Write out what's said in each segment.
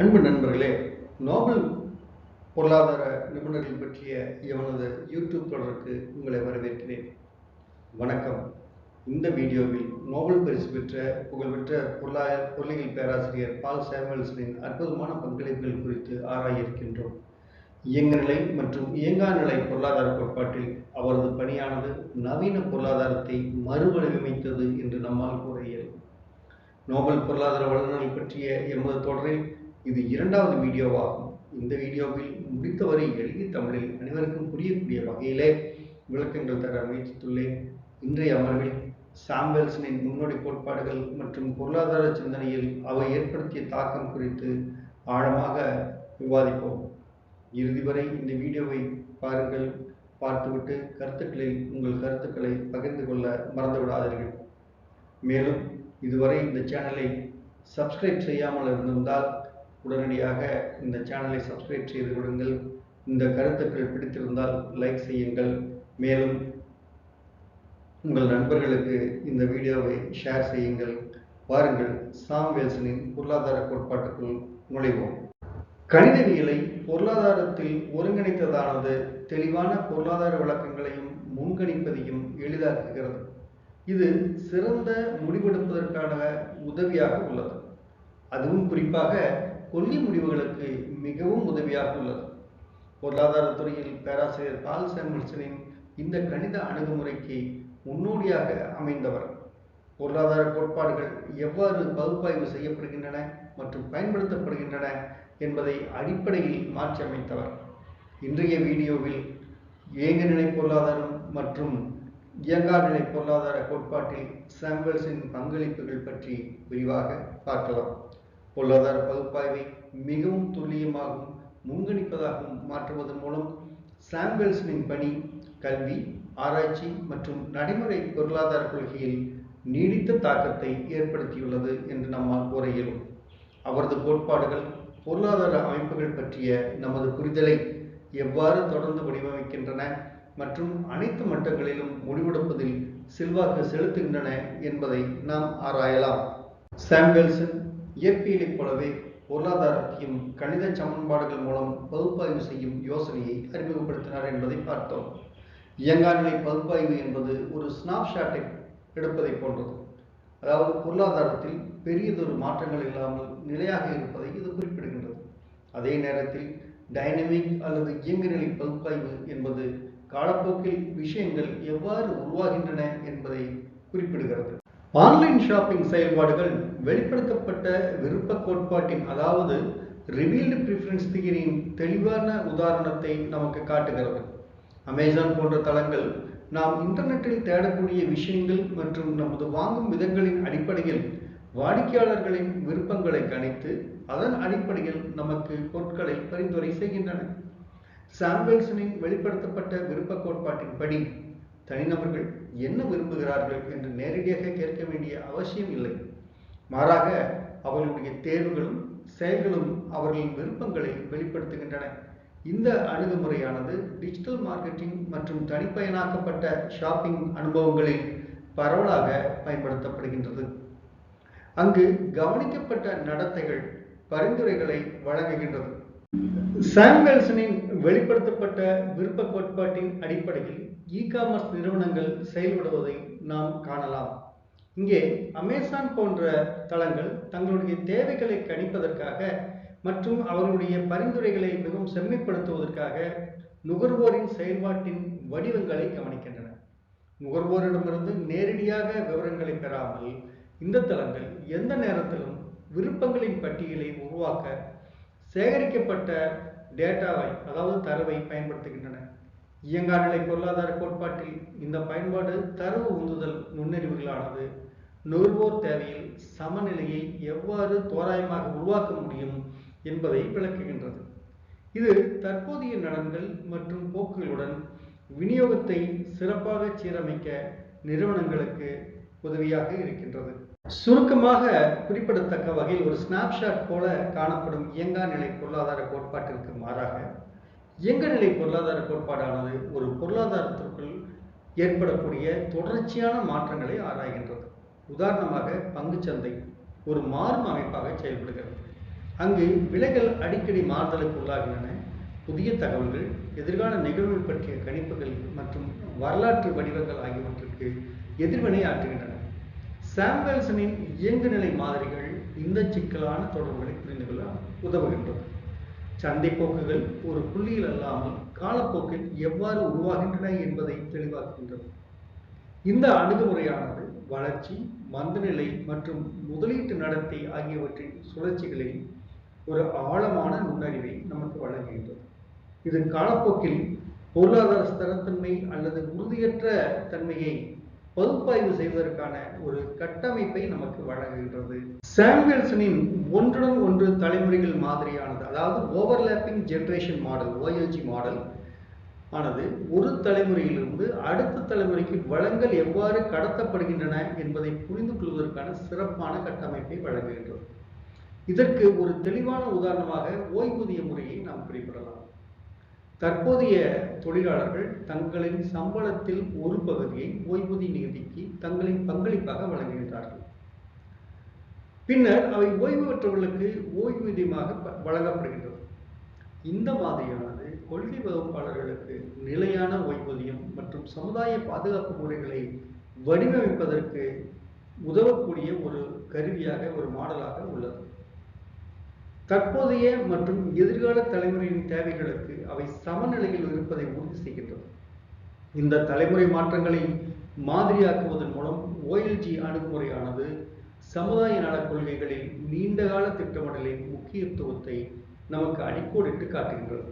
அன்பு நண்பர்களே நோபல் பொருளாதார நிபுணர்கள் பற்றிய எவனது யூடியூப் தொடருக்கு உங்களை வரவேற்கிறேன். வணக்கம். இந்த வீடியோவில் நோபல் பரிசு பெற்ற புகழ்பெற்ற பொருளாதார பொருளியல் பேராசிரியர் பால் சாமுவல்சனின் அற்புதமான பங்களிப்புகள் குறித்து ஆராய இருக்கின்றோம் இயங்குநிலை மற்றும் இயங்கா நிலை பொருளாதார கோட்பாட்டில் அவரது பணியானது நவீன பொருளாதாரத்தை மறுவடிவமைத்தது என்று நம்மால் கூற இயலும். நோபல் பொருளாதார வல்லுநர்கள் பற்றிய எமது தொடரில் இது இரண்டாவது வீடியோவாகும். இந்த வீடியோவில் முடித்தவரை எளிய தமிழில் அனைவருக்கும் புரியக்கூடிய வகையிலே விளக்கங்கள் தர முயற்சித்துள்ளேன். இன்றைய அமர்வில் சாம்வெல்சனின் முன்னோடி கோட்பாடுகள் மற்றும் பொருளாதார சிந்தனையில் அவை ஏற்படுத்திய தாக்கம் குறித்து ஆழமாக விவாதிப்போம். இறுதி வரை இந்த வீடியோவை பாருங்கள். பார்த்துவிட்டு கருத்துக்களில் உங்கள் கருத்துக்களை பகிர்ந்து கொள்ள மறந்து விடாதீர்கள் மேலும் இதுவரை இந்த சேனலை சப்ஸ்கிரைப் செய்யாமல் இருந்திருந்தால் உடனடியாக இந்த சேனலை சப்ஸ்கிரைப் செய்து விடுங்கள். இந்த கருத்துக்கள் பிடித்திருந்தால் லைக் செய்யுங்கள். மேலும் உங்கள் நண்பர்களுக்கு இந்த வீடியோவை ஷேர் செய்யுங்கள். வாருங்கள் சாம் வேல்சனின் பொருளாதார கோட்பாட்டுக்குள் நுழைவோம். கணிதவியலை பொருளாதாரத்தில் ஒருங்கிணைத்ததானது தெளிவான பொருளாதார விளக்கங்களையும் முன்கணிப்பதையும் எளிதாக்குகிறது. இது சிறந்த முடிவெடுப்பதற்கான உதவியாக உள்ளது. அதுவும் குறிப்பாக கொல்லி முடிவுகளுக்கு மிகவும் உதவியாக உள்ளது. பொருளாதாரத்துறையில் பேராசிரியர் பால் சாமுல்சனின் இந்த கணித அணுகுமுறைக்கு முன்னோடியாக அமைந்தவர். பொருளாதார கோட்பாடுகள் எவ்வாறு பகுப்பாய்வு செய்யப்படுகின்றன மற்றும் பயன்படுத்தப்படுகின்றன என்பதை அடிப்படையில் மாற்றி அமைத்தவர் இன்றைய வீடியோவில் இயங்குநிலை பொருளாதாரம் மற்றும் இயங்காநிலை பொருளாதார கோட்பாட்டில் சாம்பல்ஸின் பங்களிப்புகள் பற்றி விரிவாக பார்க்கலாம். பொருளாதார பகுப்பாய்வை மிகவும் துல்லியமாகவும் முன்கணிப்பதாகவும் மாற்றுவதன் மூலம் சாம்பல்சனின் பணி கல்வி ஆராய்ச்சி மற்றும் நடைமுறை பொருளாதார கொள்கையில் நீடித்த தாக்கத்தை ஏற்படுத்தியுள்ளது என்று நம்மால் கூற இயலும். அவரது கோட்பாடுகள் பொருளாதார அமைப்புகள் பற்றிய நமது புரிதலை எவ்வாறு தொடர்ந்து வடிவமைக்கின்றன மற்றும் அனைத்து மட்டங்களிலும் முடிவெடுப்பதில் செல்வாக்கு செலுத்துகின்றன என்பதை நாம் ஆராயலாம். சாம்பல்சன் இயற்பியலைப் போலவே பொருளாதாரத்தையும் கணித சமன்பாடுகள் மூலம் பகுப்பாய்வு செய்யும் யோசனையை அறிமுகப்படுத்தினார் என்பதை பார்த்தோம். இயங்காநிலை பகுப்பாய்வு என்பது ஒரு ஸ்னாப்ஷாட்டை எடுப்பதை போன்றது. அதாவது பொருளாதாரத்தில் பெரியதொரு மாற்றங்கள் இல்லாமல் நிலையாக இருப்பதை இது குறிப்பிடுகின்றது. அதே நேரத்தில் டைனமிக் அல்லது இயங்குநிலை பகுப்பாய்வு என்பது காலப்போக்கில் விஷயங்கள் எவ்வாறு உருவாகின்றன என்பதை குறிப்பிடுகிறது. ஆன்லைன் ஷாப்பிங் செயல்பாடுகள் வெளிப்படுத்தப்பட்ட விருப்ப கோட்பாட்டின் அதாவது ரிவீல்டு ப்ரிஃபரன்ஸ் திகிரியின் தெளிவான உதாரணத்தை நமக்கு காட்டுகிறது. அமேசான் போன்ற தளங்கள் நாம் இன்டர்நெட்டில் தேடக்கூடிய விஷயங்கள் மற்றும் நமது வாங்கும் விதங்களின் அடிப்படையில் வாடிக்கையாளர்களின் விருப்பங்களை கணித்து அதன் அடிப்படையில் நமக்கு பொருட்களை பரிந்துரை செய்கின்றன. சாம்வெல்சனின் வெளிப்படுத்தப்பட்ட விருப்ப கோட்பாட்டின்படி தனிநபர்கள் என்ன விரும்புகிறார்கள் என்று நேரடியாக கேட்க வேண்டிய அவசியம் இல்லை. மாறாக அவர்களுடைய தேர்வுகளும் செயல்களும் அவர்களின் விருப்பங்களை வெளிப்படுத்துகின்றன. இந்த அணுகுமுறையானது டிஜிட்டல் மார்க்கெட்டிங் மற்றும் தனிப்பயனாக்கப்பட்ட ஷாப்பிங் அனுபவங்களில் பரவலாக பயன்படுத்தப்படுகின்றது. அங்கு கவனிக்கப்பட்ட நடத்தைகள் பரிந்துரைகளை வழங்குகின்றது. சாம்வெல்சனின் வெளிப்படுத்தப்பட்ட விருப்ப கோட்பாட்டின் அடிப்படையில் இ காமர்ஸ் நிறுவனங்கள் செயல்படுவதை நாம் காணலாம். இங்கே அமேசான் போன்ற தளங்கள் தங்களுடைய தேவைகளை கணிப்பதற்காக மற்றும் அவர்களுடைய பரிந்துரைகளை மிகவும் செம்மைப்படுத்துவதற்காக நுகர்வோரின் செயல்பாட்டின் வடிவங்களை கவனிக்கின்றன. நுகர்வோரிடமிருந்து நேரடியாக விவரங்களை பெறாமல் இந்த தளங்கள் எந்த நேரத்திலும் விருப்பங்களின் பட்டியலை உருவாக்க சேகரிக்கப்பட்ட டேட்டாவை அதாவது தரவை பயன்படுத்துகின்றன. இயங்காநிலை பொருளாதார கோட்பாட்டில் இந்த பயன்பாடு தரவு உந்துதல் நுண்ணறிவுகளானது. நுகர்வோர் தேவையில் சமநிலையை எவ்வாறு தோராயமாக உருவாக்க முடியும் என்பதை விளக்குகின்றது. இது தற்போதைய நலன்கள் மற்றும் போக்குகளுடன் விநியோகத்தை சிறப்பாக சீரமைக்க நிறுவனங்களுக்கு உதவியாக இருக்கின்றது. சுருக்கமாக குறிப்பிடத்தக்க வகையில் ஒரு ஸ்னாப்ஷாட் போல காணப்படும் இயங்கா நிலை பொருளாதார கோட்பாட்டிற்கு மாறாக இயங்கநிலை பொருளாதார கோட்பாடானது ஒரு பொருளாதாரத்திற்குள் ஏற்படக்கூடிய தொடர்ச்சியான மாற்றங்களை ஆராய்கின்றது. உதாரணமாக பங்குச்சந்தை ஒரு மாறும் அமைப்பாக செயல்படுகிறது. அங்கு விலைகள் அடிக்கடி மாறுதலுக்கு உள்ளாகின்றன. புதிய தகவல்கள் எதிர்கால நிகழ்வுகள் பற்றிய கணிப்புகள் மற்றும் வரலாற்று வடிவங்கள் ஆகியவற்றுக்கு எதிர்வினை ஆற்றுகின்றன. சாம்வெல்சனின் இயங்குநிலை மாதிரிகள் இந்த சிக்கலான தொடர்புகளை புரிந்து கொள்ள உதவுகின்றது. சந்தை போக்குகள் ஒரு புள்ளியில் அல்லாமல் காலப்போக்கில் எவ்வாறு உருவாகின்றன என்பதை தெளிவாக்குகின்றது. இந்த அணுகுமுறையானது வளர்ச்சி மந்தநிலை மற்றும் முதலீட்டு நடத்தை ஆகியவற்றின் சுழற்சிகளில் ஒரு ஆழமான நுண்ணறிவை நமக்கு வழங்குகின்றது. இது காலப்போக்கில் பொருளாதார ஸ்திரத்தன்மை அல்லது உறுதியற்ற தன்மையை பகுப்பாய்வு செய்வதற்கான ஒரு கட்டமைப்பை நமக்கு வழங்குகின்றது. சாம்வேல்சனின் ஒன்றுடன் ஒன்று தலைமுறைகள் மாதிரியானது அதாவது overlapping generation model OLG model ஆனது ஒரு தலைமுறையிலிருந்து அடுத்த தலைமுறைக்கு வளங்கள் எவ்வாறு கடத்தப்படுகின்றன என்பதை புரிந்து கொள்வதற்கான சிறப்பான கட்டமைப்பை வழங்குகின்றது. இதற்கு ஒரு தெளிவான உதாரணமாக ஓய்வூதிய முறையை நாம் குறிப்பிடலாம். தற்போதைய தொழிலாளர்கள் தங்களின் சம்பளத்தில் ஒரு பகுதியை ஓய்வூதிய நிதிக்கு தங்களின் பங்களிப்பாக வழங்குகின்றார்கள். பின்னர் அவை ஓய்வு பெற்றவர்களுக்கு ஓய்வூதியமாக ப- வழங்கப்படுகின்றது. இந்த மாதிரியானது கொள்கை வகுப்பாளர்களுக்கு நிலையான ஓய்வூதியம் மற்றும் சமுதாய பாதுகாப்பு முறைகளை வடிவமைப்பதற்கு உதவக்கூடிய ஒரு கருவியாக ஒரு மாடலாக உள்ளது. தற்போதைய மற்றும் எதிர்கால தலைமுறையின் தேவைகளுக்கு அவை சமநிலையில் இருப்பதை உறுதி செய்கின்றது இந்த தலைமுறை மாற்றங்களை மாதிரியாக்குவதன் மூலம் ஓஎல்ஜி அணுகுமுறையானது சமுதாய நலக் கொள்கைகளில் நீண்டகால திட்டமிடலின் முக்கியத்துவத்தை நமக்கு அடிக்கோடிட்டு காட்டுகின்றது.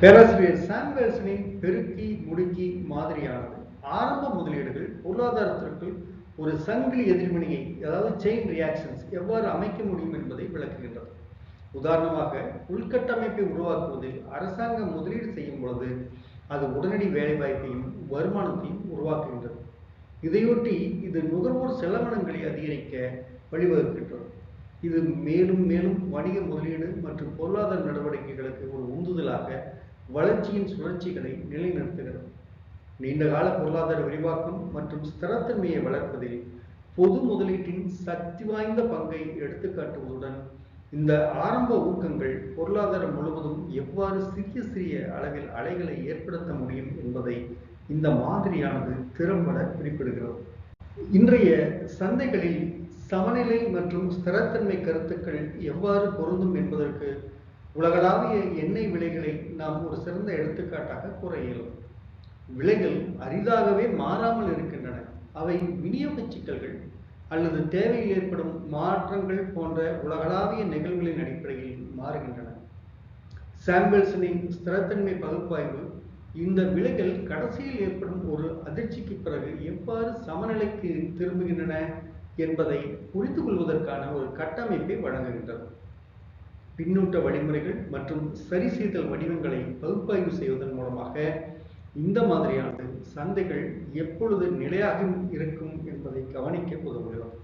பேராசிரியர் சாம்வேல்சனின் பெருக்கி முடுக்கி மாதிரியானது ஆரம்ப முதலீடுகள் பொருளாதாரத்திற்குள் ஒரு சங்கிலி எதிர்வினையை அதாவது செயின் ரியாக்ஷன்ஸ் எவ்வாறு அமைக்க முடியும் என்பதை விளக்குகின்றது. உதாரணமாக உள்கட்டமைப்பை உருவாக்குவதில் அரசாங்கம் முதலீடு செய்யும் பொழுது அது உடனடி வேலைவாய்ப்பையும் வருமானத்தையும் உருவாக்குகின்றது. இதையொட்டி இது நுகர்வோர் செலவினங்களை அதிகரிக்க வழிவகுக்கின்றது. இது மேலும் மேலும் வணிக முதலீடு மற்றும் பொருளாதார நடவடிக்கைகளுக்கு ஒரு உந்துதலாக வளர்ச்சியின் சுழற்சிகளை நிலைநிறுத்துகிறது. நீண்டகால பொருளாதார விரிவாக்கம் மற்றும் ஸ்திரத்தன்மையை வளர்ப்பதில் பொது முதலீட்டின் சக்தி வாய்ந்த பங்கை எடுத்துக்காட்டுவதுடன் இந்த ஆரம்ப ஊக்கங்கள் பொருளாதாரம் முழுவதும் எவ்வாறு சிறிய சிறிய அளவில் அலைகளை ஏற்படுத்த முடியும் என்பதை இந்த மாதிரியானது திறம்பட குறிப்பிடுகிறது. இன்றைய சந்தைகளில் சமநிலை மற்றும் ஸ்திரத்தன்மை கருத்துக்கள் எவ்வாறு பொருந்தும் என்பதற்கு உலகளாவிய எண்ணெய் விலைகளை நாம் ஒரு சிறந்த எடுத்துக்காட்டாக கூற இயலும். விலைகள் அரிதாகவே மாறாமல் இருக்கின்றன. அவை விநியோக சிக்கல்கள் அல்லது தேவையில் ஏற்படும் மாற்றங்கள் போன்ற உலகளாவிய நிகழ்வுகளின் அடிப்படையில் மாறுகின்றன. சாம்பிள்சனின் ஸ்திரத்தன்மை பகுப்பாய்வு இந்த விலைகள் கடைசியில் ஏற்படும் ஒரு அதிர்ச்சிக்கு பிறகு எவ்வாறு சமநிலைக்கு திரும்புகின்றன என்பதை புரிந்து கொள்வதற்கான ஒரு கட்டமைப்பை வழங்குகின்றது. பின்னூட்ட வழிமுறைகள் மற்றும் சரிசெய்தல் வடிவங்களை பகுப்பாய்வு செய்வதன் மூலமாக இந்த மாதிரியானது சந்தைகள் எப்பொழுது நிலையாக இருக்கும் என்பதை கவனிக்க உதவுகிறது.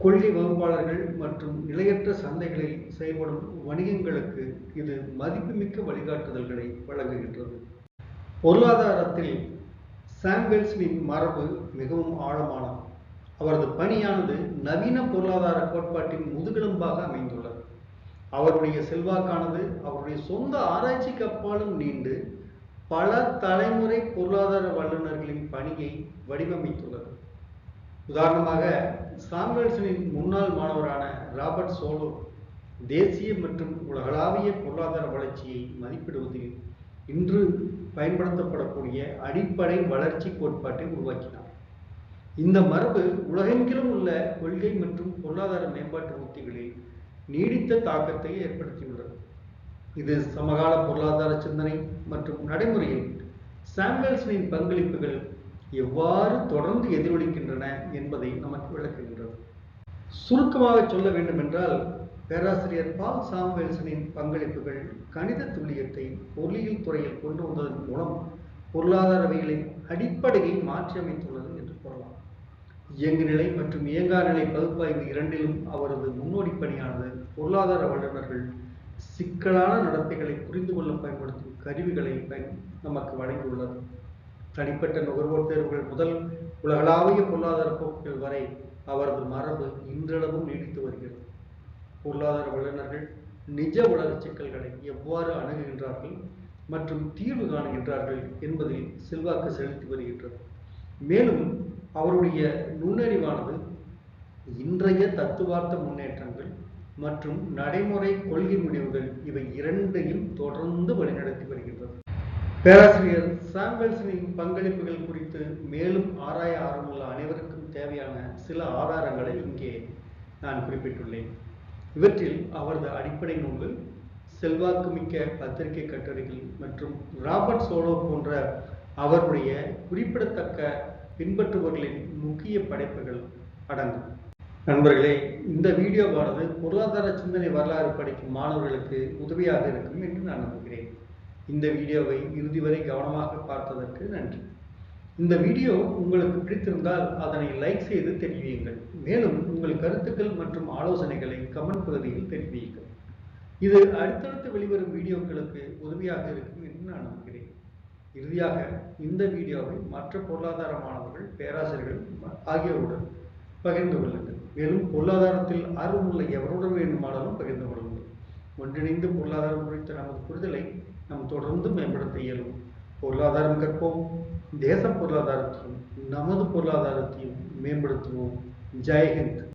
கொள்கை வகுப்பாளர்கள் மற்றும் நிலையற்ற சந்தைகளில் செயல்படும் வணிகங்களுக்கு இது மதிப்புமிக்க வழிகாட்டுதல்களை வழங்குகின்றது. பொருளாதாரத்தில் சாம்பெல்ஸ்லின் மரபு மிகவும் ஆழமானது. அவரது பணியானது நவீன பொருளாதார கோட்பாட்டின் முதுகெலும்பாக அமைந்துள்ளது. அவருடைய செல்வாக்கானது அவருடைய சொந்த ஆராய்ச்சிக்கு அப்பாலும் நீண்டு பல தலைமுறை பொருளாதார வல்லுநர்களின் பணியை வடிவமைத்துள்ளது. உதாரணமாக சாம்வெல்சனின் முன்னாள் மாணவரான ராபர்ட் சோலோ தேசிய மற்றும் உலகளாவிய பொருளாதார வளர்ச்சியை மதிப்பிடுவதில் இன்று பயன்படுத்தப்படக்கூடிய அடிப்படை வளர்ச்சி கோட்பாட்டை உருவாக்கினார். இந்த மரபு உலகெங்கிலும் உள்ள கொள்கை மற்றும் பொருளாதார மேம்பாட்டு உத்திகளில் நீடித்த தாக்கத்தை ஏற்படுத்தியுள்ளது. இது சமகால பொருளாதார சிந்தனை மற்றும் நடைமுறையில் சாம்வெல்சனின் பங்களிப்புகள் எவ்வாறு தொடர்ந்து எதிரொலிக்கின்றன என்பதை நமக்கு விளக்குகின்றது. சுருக்கமாக சொல்ல வேண்டுமென்றால் பேராசிரியர் பால் சாம்வெல்சனின் பங்களிப்புகள் கணித துல்லியத்தை பொருளியல் துறையில் கொண்டு வந்ததன் மூலம் பொருளாதாரவியலின் அடிப்படையை மாற்றியமைத்துள்ளது என்று கூறலாம். இயங்குநிலை மற்றும் இயங்கா நிலை பகுப்பாய்வு இரண்டிலும் அவரது முன்னோடி பணியானது பொருளாதார வல்லுநர்கள் சிக்கலான நடத்தைகளை புரிந்து கொள்ள பயன்படுத்தும் கருவிகளை பயன் நமக்கு வழங்கியுள்ளது. தனிப்பட்ட நுகர்வோர் தேர்வுகள் முதல் உலகளாவிய பொருளாதார போக்குகள் வரை அவரது மரபு இன்றளவும் நீடித்து வருகிறது. பொருளாதார வல்லுநர்கள் நிஜ உலக சிக்கல்களை எவ்வாறு அணுகுகின்றார்கள் மற்றும் தீர்வு காணுகின்றார்கள் என்பதில் செல்வாக்கு செலுத்தி வருகின்றது. மேலும் அவருடைய நுண்ணறிவானது இன்றைய தத்துவார்த்த முன்னேற்றங்கள் மற்றும் நடைமுறை கொள்கை முடிவுகள் இவை இரண்டையும் தொடர்ந்து வழிநடத்தி வருகின்றது பேராசிரியர் சாம்பல்சனின் பங்களிப்புகள் குறித்து மேலும் ஆராய ஆர்வமுள்ள அனைவருக்கும் தேவையான சில ஆதாரங்களை இங்கே நான் குறிப்பிட்டுள்ளேன். இவற்றில் அவரது அடிப்படை நூல்கள் செல்வாக்குமிக்க பத்திரிகை கட்டுரைகள் மற்றும் ராபர்ட் சோலோ போன்ற அவருடைய குறிப்பிடத்தக்க பின்பற்றுபவர்களின் முக்கிய படைப்புகள் அடங்கும். நண்பர்களே இந்த வீடியோவானது பொருளாதார சிந்தனை வரலாறு படிக்கும் மாணவர்களுக்கு உதவியாக இருக்கும் என்று நான் நம்புகிறேன். இந்த வீடியோவை இறுதி வரை கவனமாக பார்த்ததற்கு நன்றி. இந்த வீடியோ உங்களுக்கு பிடித்திருந்தால் அதனை லைக் செய்து தெரிவியுங்கள். மேலும் உங்கள் கருத்துக்கள் மற்றும் ஆலோசனைகளை கமெண்ட் பகுதியில் தெரிவியுங்கள். இது அடுத்தடுத்து வெளிவரும் வீடியோக்களுக்கு உதவியாக இருக்கும் என்று நான் நம்புகிறேன். இறுதியாக இந்த வீடியோவை மற்ற பொருளாதார மாணவர்கள் பேராசிரியர்கள் ஆகியோருடன் பகிர்ந்து கொள்ளுங்கள். மேலும் பொருளாதாரத்தில் ஆர்வமுள்ள எவருடன் வேண்டுமானாலும் பகிர்ந்து கொள்ளுங்கள். ஒன்றிணைந்து பொருளாதாரம் குறித்த நமது புரிதலை நாம் தொடர்ந்து மேம்படுத்த இயலும். பொருளாதாரம் கற்போம் தேச பொருளாதாரத்தையும் நமது பொருளாதாரத்தையும் மேம்படுத்துவோம். ஜெய்ஹிந்த்